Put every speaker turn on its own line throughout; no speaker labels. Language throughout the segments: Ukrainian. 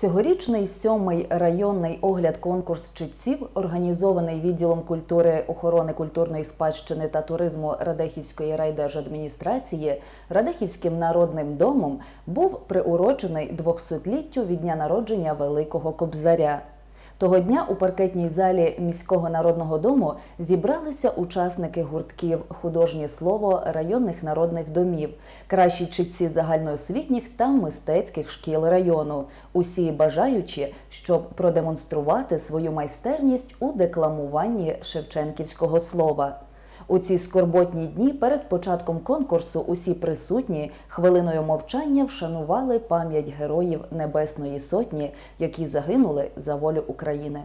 Цьогорічний сьомий районний огляд конкурс читців, організований відділом культури, охорони культурної спадщини та туризму Радехівської райдержадміністрації Радехівським народним домом, був приурочений 200-літтю від дня народження Великого Кобзаря. Того дня у паркетній залі міського народного дому зібралися учасники гуртків художнє слово районних народних домів, кращі читці загальноосвітніх та мистецьких шкіл району. Усі бажаючі, щоб продемонструвати свою майстерність у декламуванні шевченківського слова. У ці скорботні дні перед початком конкурсу усі присутні хвилиною мовчання вшанували пам'ять героїв Небесної Сотні, які загинули за волю України.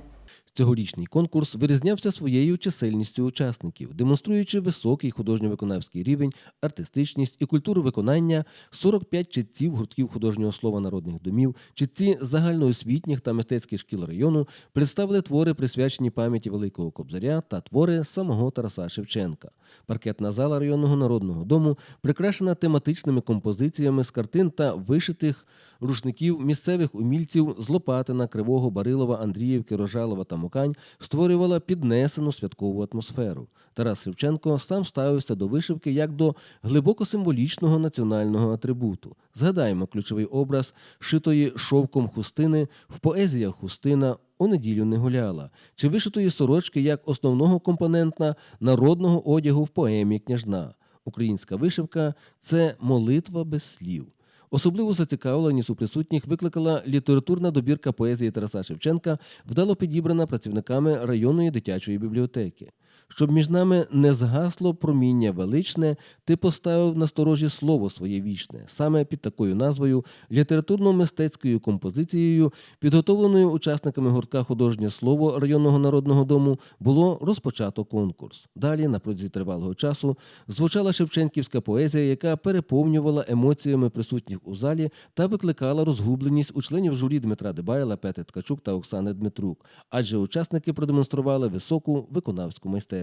Цьогорічний конкурс вирізнявся своєю чисельністю учасників, демонструючи високий художньо-виконавський рівень, артистичність і культуру виконання 45 читців гуртків художнього слова народних домів, читці загальноосвітніх та мистецьких шкіл району представили твори, присвячені пам'яті Великого Кобзаря та твори самого Тараса Шевченка. Паркетна зала районного народного дому прикрашена тематичними композиціями з картин та вишитих рушників місцевих умільців з Лопатина, Кривого, Барилова, Андріївки, Рожалова та Мокань створювала піднесену святкову атмосферу. Тарас Шевченко сам ставився до вишивки як до глибоко символічного національного атрибуту. Згадаємо ключовий образ шитої шовком хустини в поезіях хустина у неділю не гуляла, чи вишитої сорочки як основного компонента народного одягу в поемі княжна. Українська вишивка це молитва без слів. Особливу зацікавленість у присутніх викликала літературна добірка поезії Тараса Шевченка, вдало підібрана працівниками районної дитячої бібліотеки. Щоб між нами не згасло проміння величне, ти поставив на сторожі слово своє вічне, саме під такою назвою, літературно-мистецькою композицією, підготовленою учасниками гуртка художнє слово районного народного дому, було розпочато конкурс. Далі, на протязі тривалого часу, звучала шевченківська поезія, яка переповнювала емоціями присутніх у залі та викликала розгубленість у членів журі Дмитра Дебайла, Петри Ткачук та Оксани Дмитрук, адже учасники продемонстрували високу виконавську майстерність.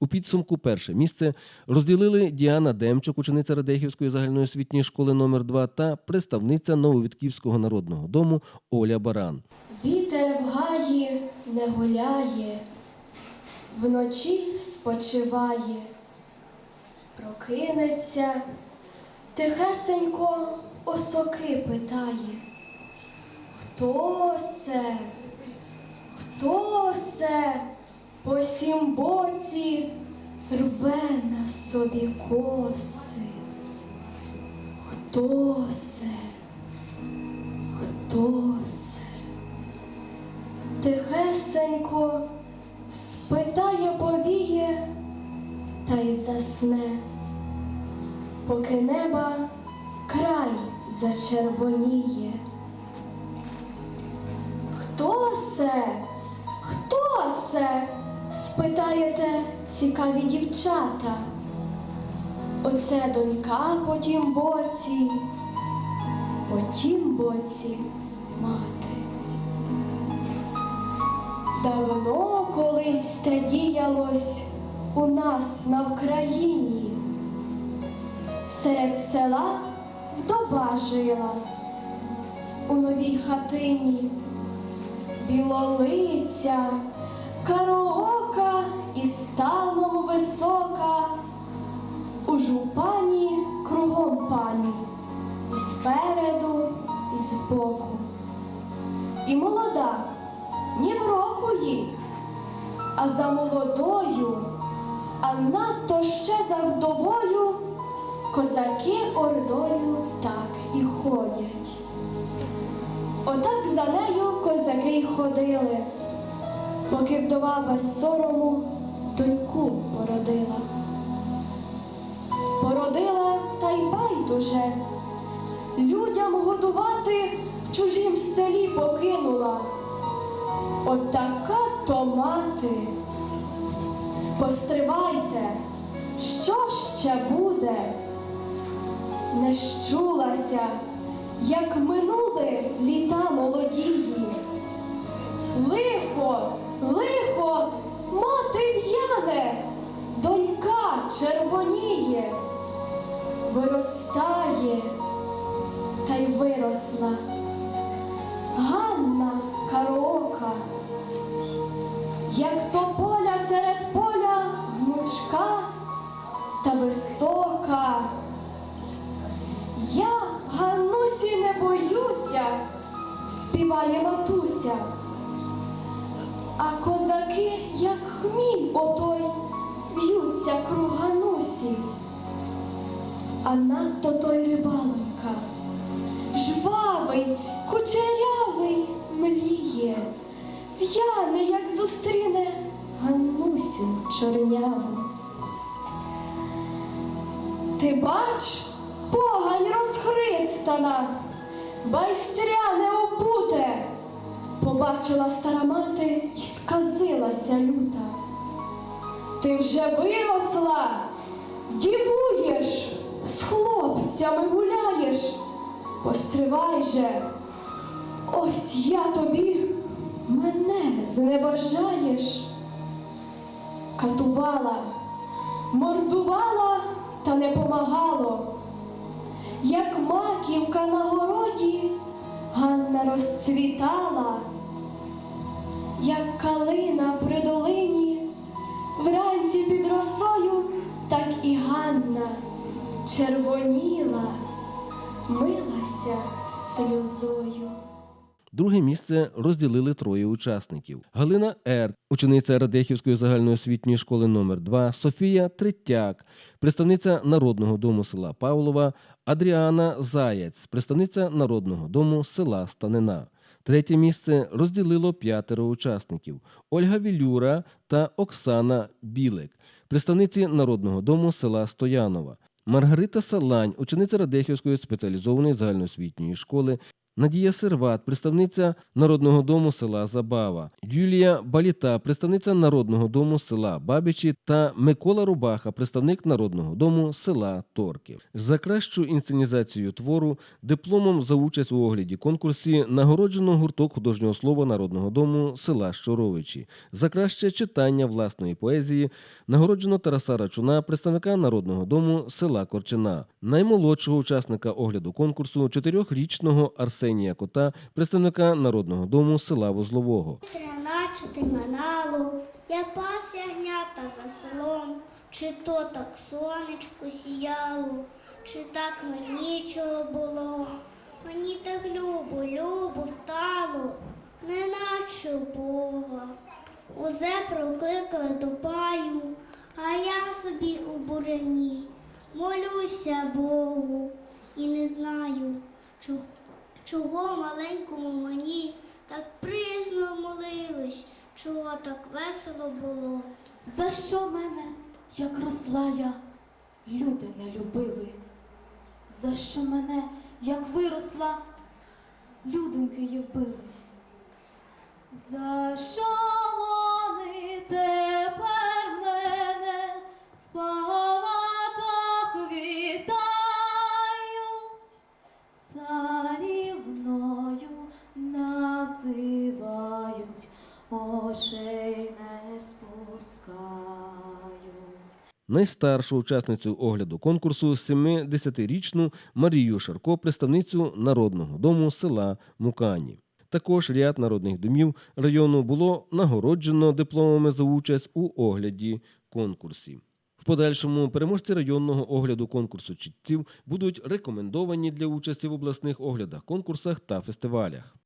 У підсумку перше місце розділили Діана Демчук, учениця Радехівської загальноосвітньої школи номер 2 та представниця Нововітківського народного дому Оля Баран.
Вітер в гаї не гуляє, вночі спочиває, прокинеться, тихесенько осоки питає. Хто се? Хто се по сім боці рве на собі коси? Хто се? Хто се? Тихесенько спитає повіє та й засне, поки неба край зачервоніє. Хто се? Хто се? Спитаєте цікаві дівчата. Оце донька по тім боці, по тім боці мати. Давно колись те діялось у нас на Вкраїні. Серед села вдова жила у новій хатині, білолиця, кароока і станом висока, у жупані кругом пані, і спереду, і збоку. І молода, ні в року їй, а за молодою, а надто ще за вдовою, козаки ордою так і ходять. Отак за нею козаки й ходили, поки вдова без сорому доньку породила. Породила та й байдуже, людям годувати в чужім селі покинула. Отака то мати. Постривайте, що ще буде? Не щулася, як минули літа молодії. Лихо, лихо, в'яне, донька червоніє, виростає та й виросла. Гарна караока, як тополя серед поля гнучка та висока. Я Ганусі не боюся, співає матуся. А козаки, як хміль отой, в'ються круг Ганусі. А надто той рибалонька, жвавий, кучерявий мліє, в'яне, як зустріне Ганусю чорняву. Ти бач, погань розхристана, байстряне обуте, побачила стара мати й сказилася люта. Ти вже виросла, дівуєш, з хлопцями гуляєш. Постривай же, ось я тобі мене зневажаєш. Катувала, мордувала та не помагало. Як маківка на городі, Ганна розцвітала, як калина при долині, вранці під росою, так і Ганна червоніла, милася сльозою.
Друге місце розділили троє учасників: Галина Р, учениця Радехівської загальноосвітньої школи номер 2 Софія Третяк, представниця Народного дому села Павлова, Адріана Заяць, представниця Народного дому села Станина. Третє місце розділило п'ятеро учасників: Ольга Вілюра та Оксана Білик, представниці Народного дому села Стоянова. Маргарита Салань, учениця Радехівської спеціалізованої загальноосвітньої школи, Надія Серват, представниця Народного дому села Забава, Юлія Баліта, представниця Народного дому села Бабичі та Микола Рубаха, представник Народного дому села Торки. За кращу інсценізацію твору дипломом за участь у огляді конкурсі нагороджено гурток художнього слова Народного дому села Щоровичі. За краще читання власної поезії нагороджено Тараса Рачуна, представника Народного дому села Корчина, наймолодшого учасника огляду конкурсу чотирьохрічного Арсенія Кота, представника Народного дому села Вузлового.
Тринадцяти минало, я пас ягнята за селом, чи то так сонечко сіяло, чи так мені чого було. Мені так любо, любо стало, неначе Бога. Узе прокликали до паю, а я собі у бурині. Молюся Богу і не знаю, чого, чого маленькому мені так приязно молились, чого так весело було.
За що мене, як росла я, люди не любили? За що мене, як виросла, людинки її вбили? За що вони тепер очей не спускають.
Найстаршу учасницю огляду конкурсу 70-річну Марію Шарко, представницю Народного дому села Мукані. Також ряд народних домів району було нагороджено дипломами за участь у огляді конкурсі. В подальшому переможці районного огляду конкурсу чітців будуть рекомендовані для участі в обласних оглядах, конкурсах та фестивалях.